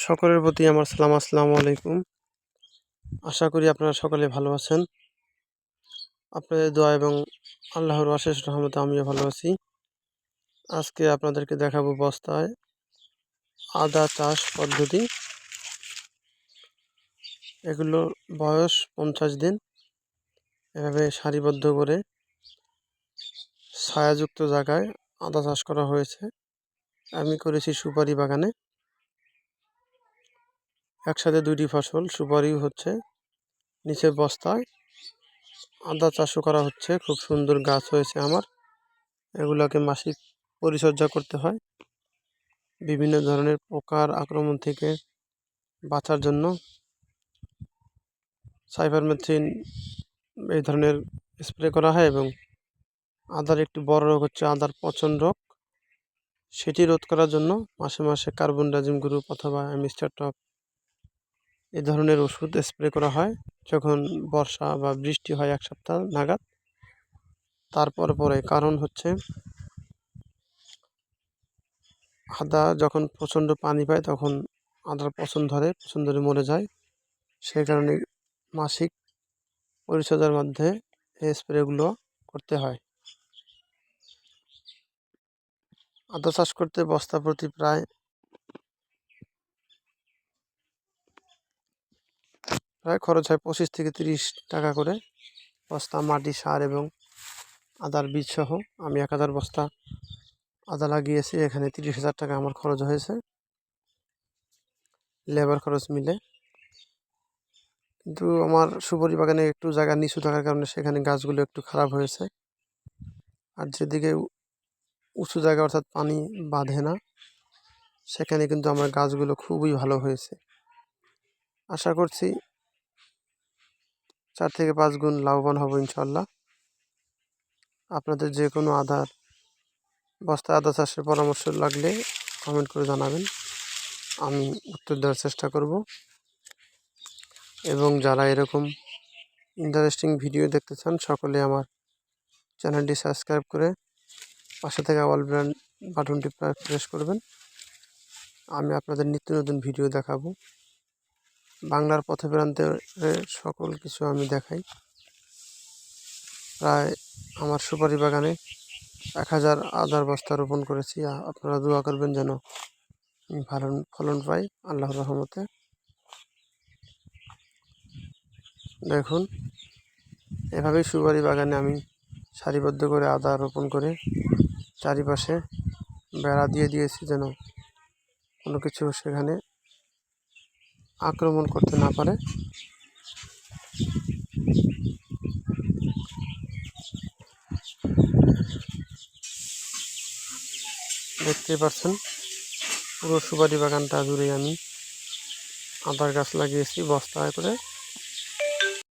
সকলের প্রতি আমার সালাম, আসসালামু আলাইকুম। আশা করি আপনারা সকলে ভালো আছেন। আপনাদের দোয়া এবং আল্লাহর অশেষ রহমতে আমিও ভালো আছি। আজকে আপনাদেরকে দেখাবো বস্তায় আদা চাষ পদ্ধতি। এগুলো বয়স পঞ্চাশ দিন। এভাবে সারিবদ্ধ করে ছায়াযুক্ত জায়গায় আদা চাষ করা হয়েছে। আমি করেছি সুপারি বাগানে। একসাথে দুইটি ফসল সুপারিও হচ্ছে নিচে বস্তায়। আদা চাষও করা হচ্ছে, খুব সুন্দর গাছ হয়েছে আমার। এগুলোকে মাসিক পরিচর্যা করতে হয়। বিভিন্ন ধরনের পোকার আক্রমণ থেকে বাঁচার জন্য। সাইফারমেথ্রিন এই ধরনের স্প্রে করা হয় এবং আদার একটি বড় রোগ হচ্ছে আদার পচন রোগ। সেটি রোধ করার জন্য মাসে মাসে কার্বন ডাজিম গ্রুপ অথবা মিস্টার টপ এ ধরনের ওষুধ স্প্রে করা হয় যখন বর্ষা বা বৃষ্টি হয় এক সপ্তাহ নাগাদ। তারপর পরে কারণ হচ্ছে আদা যখন প্রচণ্ড পানি পায় তখন আদার পছন্দ ধরে পছন্দ ধরে মরে যায়। সেই কারণে মাসিক পরিচর্যার মধ্যে এই স্প্রেগুলো করতে হয়। আদা চাষ করতে বস্তা প্রতি প্রায় প্রায় খরচ হয় পঁচিশ থেকে তিরিশ টাকা করে। বস্তা, মাটি, সার এবং আদার বীজ সহ আমি এক হাজার বস্তা আদা লাগিয়েছি। এখানে তিরিশ হাজার টাকা আমার খরচ হয়েছে। লেবার খরচ মিলে। কিন্তু আমার সুপারি বাগানে একটু জায়গা নিচু থাকার কারণে সেখানে গাছগুলো একটু খারাপ হয়েছে। আর যেদিকে উঁচু জায়গা অর্থাৎ পানি বাঁধে না, সেখানে কিন্তু আমার গাছগুলো খুবই ভালো হয়েছে। আশা করছি চার থেকে পাঁচ গুণ লাভবান হব ইনশাল্লাহ আপনাদের যে কোনো আধার বস্তা আদা চাষের পরামর্শ লাগলে কমেন্ট করে জানাবেন। আমি উত্তর দেওয়ার চেষ্টা করব। এবং যারা এরকম ইন্টারেস্টিং ভিডিও দেখতে চান, সকলে আমার চ্যানেলটি সাবস্ক্রাইব করে পাশে থেকে অল ব্র্যান্ড বাটনটি প্রেস করবেন। আমি আপনাদের নিত্য নতুন ভিডিও দেখাবো। বাংলার পথে প্রান্তে সকল কিছু আমি দেখাই। প্রায় আমার সুপারি বাগানে এক হাজার আদার বস্তা রোপণ করেছি। আপনারা দোয়া করবেন যেন ভালো ফলন পাই আল্লাহর রহমতে। দেখুন, এভাবেই সুপারি বাগানে আমি সারিবদ্ধ করে আদা রোপণ করে চারিপাশে বেড়া দিয়ে দিয়েছি যেন কোনো কিছু সেখানে আক্রমণ করতে না পারে। দেখতে পাচ্ছেন, পুরো সুপারি বাগানটা জুড়ে আমি আদার গাছ লাগিয়েছি বস্তায় করে।